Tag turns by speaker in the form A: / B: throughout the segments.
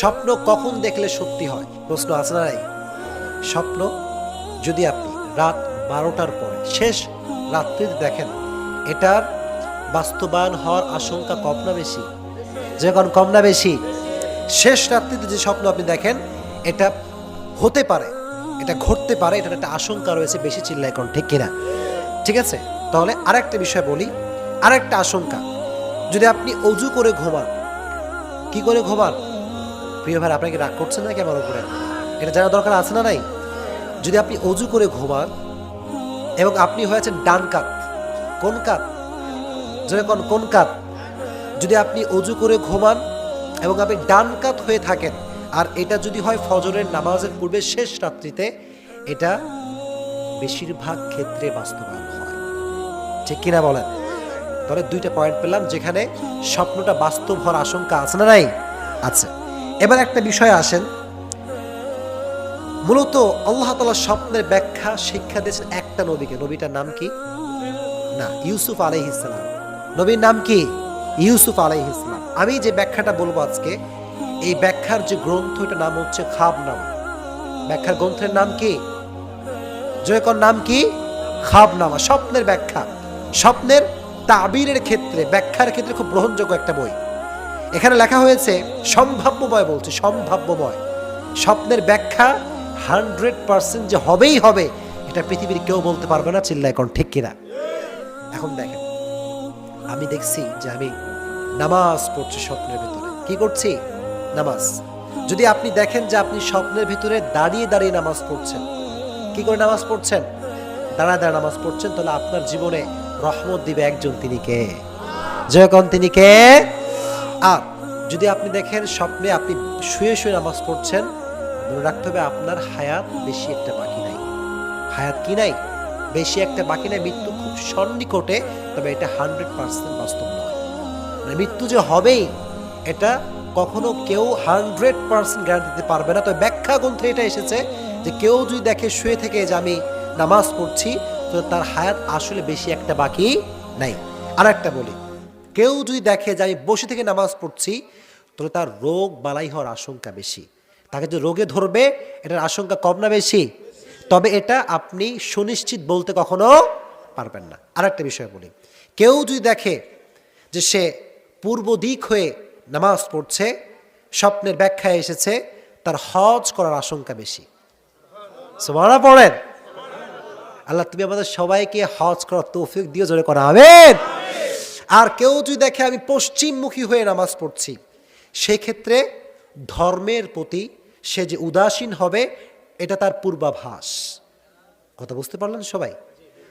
A: স্বপ্ন কখন দেখলে সত্যি হয়? প্রশ্ন আছে নাই? স্বপ্ন যদি আপনি রাত বারোটার পরে, শেষ রাত্রিতে দেখেন, এটার বাস্তবায়ন হওয়ার আশঙ্কা কম না বেশি? যখন কম না বেশি। শেষ রাত্রিতে যে স্বপ্ন আপনি দেখেন, এটা হতে পারে, এটা ঘটতে পারে, এটার একটা আশঙ্কা রয়েছে, বেশি চিল্লাই কোন ঠিক কিনা? ঠিক আছে? তাহলে আরেকটা বিষয় বলি, আরেকটা আশঙ্কা। যদি আপনি অজু করে ঘুমান, কি করে ঘুমান? প্রিয় ভাই, আপনাকে রাগ করছেন নাকি আমার উপরে? এটা জানা দরকার আছে না নাই? যদি আপনি অজু করে ঘুমান এবং আপনি হয়েছেন ডান কাত, কোন কাত? যেরকম কোন কাত? যদি আপনি অজু করে ঘুমান এবং আপনি ডান কাত হয়ে থাকেন, আর এটা যদি হয় ফজরের নামাজের পূর্বে শেষ রাত্রিতে, এটা বেশিরভাগ ক্ষেত্রে বাস্তবায়ন হয়। ঠিক কিনা বলেন? তাহলে দুইটা পয়েন্ট পেলাম যেখানে স্বপ্নটা বাস্তব হওয়ার আশঙ্কা আছে না নাই? আছে। এবার একটা বিষয় আসেন। মূলত আল্লাহ তালা স্বপ্নের ব্যাখ্যা, শিক্ষা দিয়েছেন একটা নবীকে। নবীটার নাম কি? না, ইউসুফ আলাইহ ইসলাম নবীর নাম কি? ইউসুফ আলাইহ ইসলাম আমি যে ব্যাখ্যাটা বলব আজকে, এই ব্যাখ্যার যে গ্রন্থ, এটার নাম হচ্ছে খাব নাম ব্যাখ্যার গ্রন্থের নাম কি? জয়কর নাম কি? খাবনামা। স্বপ্নের ব্যাখ্যা। স্বপ্নের তাবিরের ক্ষেত্রে, ব্যাখ্যার ক্ষেত্রে খুব গ্রহণযোগ্য একটা বই। এখানে লেখা হয়েছে, সম্ভাব্যময় বলছে, সম্ভাব্যময়। স্বপ্নের ব্যাখ্যা হান্ড্রেড পার্সেন্ট যে হবেই হবে, এটা পৃথিবীর কেউ বলতে পারবে না চিল্লা এখন ঠিক কিনা। এখন দেখেন, আমি দেখছি যে আমি নামাজ পড়ছি স্বপ্নের ভিতরে। কি করছি? নামাজ। যদি আপনি দেখেন যে আপনি স্বপ্নের ভিতরে দাঁড়িয়ে দাঁড়িয়ে নামাজ পড়ছেন, কি করে নামাজ পড়ছেন? দাঁড়ায় দাঁড়ায় নামাজ পড়ছেন, তাহলে আপনার জীবনে রহমত দিবে একজন তিনি কে? জয়কন তিনি কে? আর যদি আপনি দেখেন স্বপ্নে আপনি শুয়ে শুয়ে নামাজ পড়ছেন, মনে রাখতে হবে আপনার হায়াত বেশি একটা বাকি নাই। হায়াত কি নাই? বেশি একটা বাকি নাই, মৃত্যু খুব সন্নিকটে, তবে এটা হান্ড্রেড পার্সেন্ট বাস্তব নয়। মানে মৃত্যু যে হবেই, এটা কখনো কেউ হান্ড্রেড পার্সেন্ট গ্যারান্টি দিতে পারবে না। তবে ব্যাখ্যা গ্রন্থে এটা এসেছে যে কেউ যদি দেখে শুয়ে থেকে যে আমি নামাজ পড়ছি, তো তার হায়াত আসলে বেশি একটা বাকি নাই। আর একটা বলি কেউ যদি দেখে যে আমি বসে থেকে নামাজ পড়ছি, তাহলে তার রোগ বালাই হওয়ার আশঙ্কা বেশি। তাকে যে রোগে ধরবে, এটার আশঙ্কা কম না বেশি। তবে এটা আপনি সুনিশ্চিত বলতে কখনো পারবেন না। আর একটা বিষয় বলি। কেউ যদি দেখে যে সে পূর্ব দিক হয়ে নামাজ পড়ছে, স্বপ্নের ব্যাখ্যায় এসেছে, তার হজ করার আশঙ্কা বেশি। সুমানা পড়েন। আল্লাহ, তুমি আমাদের সবাইকে হজ করার তৌফিক দিয়ে জোরে করা, আমেন। আর কেউ যদি দেখে আমি পশ্চিমমুখী হয়ে নামাজ পড়ছি, সেক্ষেত্রে ধর্মের প্রতি সে যে উদাসীন হবে, এটা তার পূর্বাভাস। কথা বুঝতে পারলেন সবাই?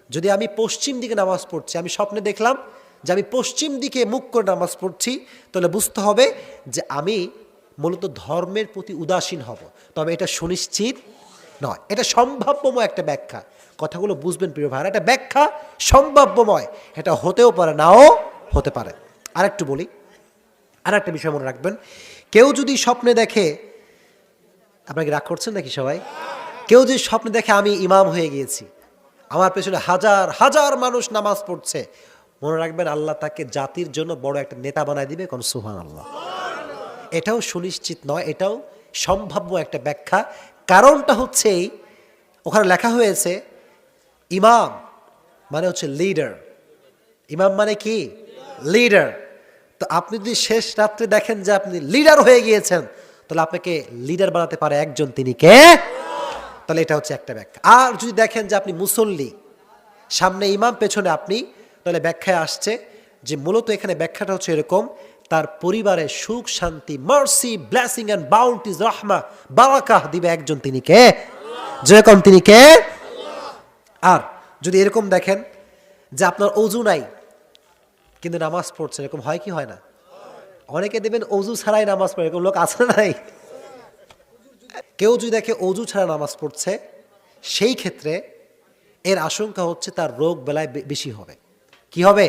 A: যদি আমি পশ্চিম দিকে নামাজ পড়ছি, আমি স্বপ্নে দেখলাম যে আমি পশ্চিম দিকে মুখ করে নামাজ পড়ছি, তাহলে বুঝতে হবে যে আমি মূলত ধর্মের প্রতি উদাসীন হব। তবে এটা সুনিশ্চিত নয়। এটা সম্ভাব্যময় একটা ব্যাখ্যা। কথাগুলো বুঝবেন প্রিয় ভাইরা। এটা ব্যাখ্যা সম্ভাব্যময়। এটা হতেও পারে, নাও হতে পারে। আর একটু বলি। আর একটা বিষয় মনে রাখবেন। কেউ যদি স্বপ্নে দেখে আপনাকে রাগ করছেন নাকি সবাই? কেউ যদি স্বপ্নে দেখে আমি ইমাম হয়ে গিয়েছি, আমার পেছনে হাজার হাজার মানুষ নামাজ পড়ছে, মনে রাখবেন আল্লাহ তাকে জাতির জন্য বড় একটা নেতা বানায় দিবে কোন সুহান আল্লাহ এটাও সুনিশ্চিত নয়, এটাও সম্ভাব্য একটা ব্যাখ্যা। কারণটা হচ্ছে এই, ওখানে লেখা হয়েছে ইমাম মানে হচ্ছে লিডার ইমাম মানে কি? লিডার তো আপনি যদি শেষ রাত্রে দেখেন যে আপনি লিডার হয়ে গিয়েছেন তাহলে আপনাকে লিডার বানাতে পারে একজন। তিনি কে? তাহলে এটা হচ্ছে একটা ব্যাখ্যা। আর যদি দেখেন যে আপনি মুসল্লি সামনে ইমাম পেছনে আপনি তাহলে ব্যাখ্যায় আসছে যে মূলত এখানে ব্যাখ্যাটা হচ্ছে এরকম তার পরিবারে সুখ, শান্তি মার্সি ব্লেসিং অ্যান্ড বাউন্টিজ রহমা, বারাকাহ দিবে একজন তিনি কে? যেরকম তিনি কে? আর যদি এরকম দেখেন যে আপনার অজু নাই, কিন্তু নামাজ পড়ছে এরকম হয় কি হয় না? অনেকে দেবেন অজু ছাড়াই নামাজ পড়ে, এরকম লোক আছে নাই? কেউ যদি দেখে অজু ছাড়া নামাজ পড়ছে, সেই ক্ষেত্রে এর আশঙ্কা হচ্ছে তার রোগ বেলায় বেশি হবে। কি হবে?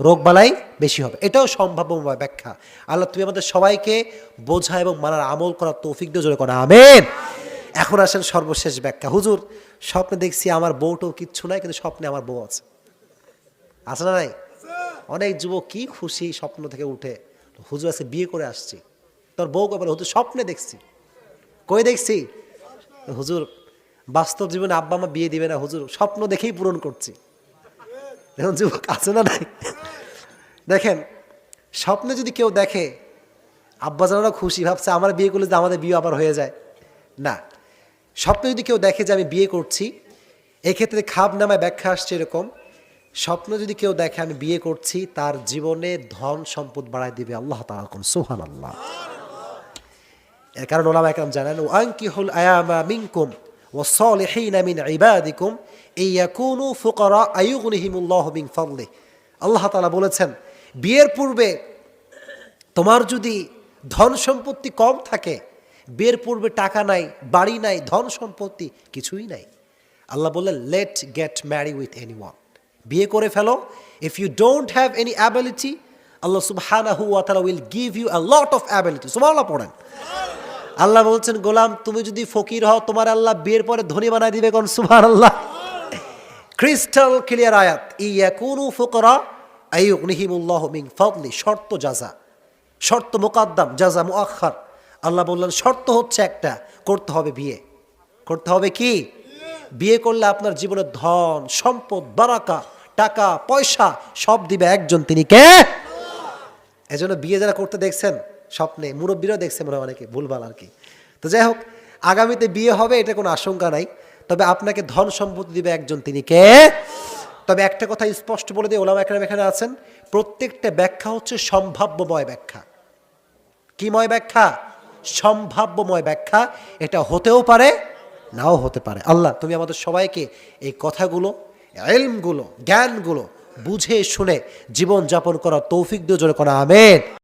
A: রোগ বালাই বেশি হবে। এটাও সম্ভাব্যময় ব্যাখ্যা। আল্লাহ, তুমি আমাদের সবাইকে বোঝা এবং মানার আমল করার তৌফিক দিয়ে জোরে করা, আমেন। এখন আসেন সর্বশেষ ব্যাখ্যা। হুজুর, স্বপ্নে দেখছি আমার বউটাও কিচ্ছু নাই, কিন্তু স্বপ্নে আমার বউ আছে। আছে না নাই? অনেক যুবক কি খুশি স্বপ্ন থেকে উঠে, হুজুর আছে বিয়ে করে আসছি। তোর বউ কে বলে হুজুর, স্বপ্নে দেখছি। কই দেখছি? হুজুর, বাস্তব জীবনে আব্বা মা বিয়ে দিবে না, হুজুর, স্বপ্ন দেখেই পূরণ করছি। এখন যুবক আছে না নাই? দেখেন, স্বপ্নে যদি কেউ দেখে আব্বা জানারা খুশি, ভাবছে আমার বিয়ে করলে যে আমাদের বিয়ে আবার হয়ে যায়। না, স্বপ্নে যদি কেউ দেখে যে আমি বিয়ে করছি, এক্ষেত্রে খাব নামায় ব্যাখ্যা আসছে এরকম, স্বপ্ন যদি কেউ দেখে আমি বিয়ে করছি, তার জীবনে ধন সম্পদ বাড়ায় দিবে আল্লাহ তাআলা কোন সুহান আল্লাহ এর কারণ ওলামা একরাম জানেন ও আঙ্কিহুল আয়ামা মিনকুম ও সলিহিনা মিন ইবাদিকুম ইয়াকুনু ফুকারা আয়ুগনিহিমুল্লাহ মিন ফাদলি আল্লাহ তালা বলেছেন বিয়ের পূর্বে তোমার যদি ধন সম্পত্তি কম থাকে, বিয়ের পূর্বে টাকা নাই, বাড়ি নাই, ধন সম্পত্তি কিছুই নাই। আল্লাহ বললেন let get marry with any one বিয়ে করে ফেলো। If you don't have any ability Allah সুবহানাহু ওয়া will give you a lot of ability সুবহানাল্লাহ পড়েন। আল্লাহ বলছেন, গোলাম, তুমি যদি ফকির হও, তোমার আল্লাহ বিয়ের পরে ধনী বানায় দিবে কোন? সুবহানাল্লাহ। ক্রিস্টাল ক্লিয়ার আয়াত। ইয়াকুনু ফুকরা মিন ফাদলি, শর্ত জাযা, শর্ত মুকাদ্দাম, জাযা মুআখার আল্লাহ বললেন, শর্ত হচ্ছে একটা, করতে হবে বিয়ে। করতে হবে কি? বিয়ে করলে আপনার জীবনের ধন, সম্পদ, বারাকা, টাকা, পয়সা সব দিবে একজন, তিনি কে? এজন্য বিয়ে যারা করতে দেখছেন, স্বপ্নে, মুরব্বীরাও দেখছে মনে হয় অনেকে, ভুলভাল আর কি। তো যাই হোক, আগামীতে বিয়ে হবে, এটা কোনো আশঙ্কা নাই। তবে আপনাকে ধন সম্পত্তি দিবে একজন, তিনি কে? তবে একটা কথা স্পষ্ট বলে দিয়ে ওলামা একরাম এখানে আছেন, প্রত্যেকটা ব্যাখ্যা হচ্ছে সম্ভাব্যময় ব্যাখ্যা। কিময় ব্যাখ্যা? সম্ভাব্যময় ব্যাখ্যা। এটা হতেও পারে, নাও হতে পারে। আল্লাহ, তুমি আমাদের সবাইকে এই কথাগুলো, এলমগুলো, জ্ঞানগুলো বুঝে শুনে জীবন যাপন করার তৌফিক দিয়ে জোরে করা আমেন।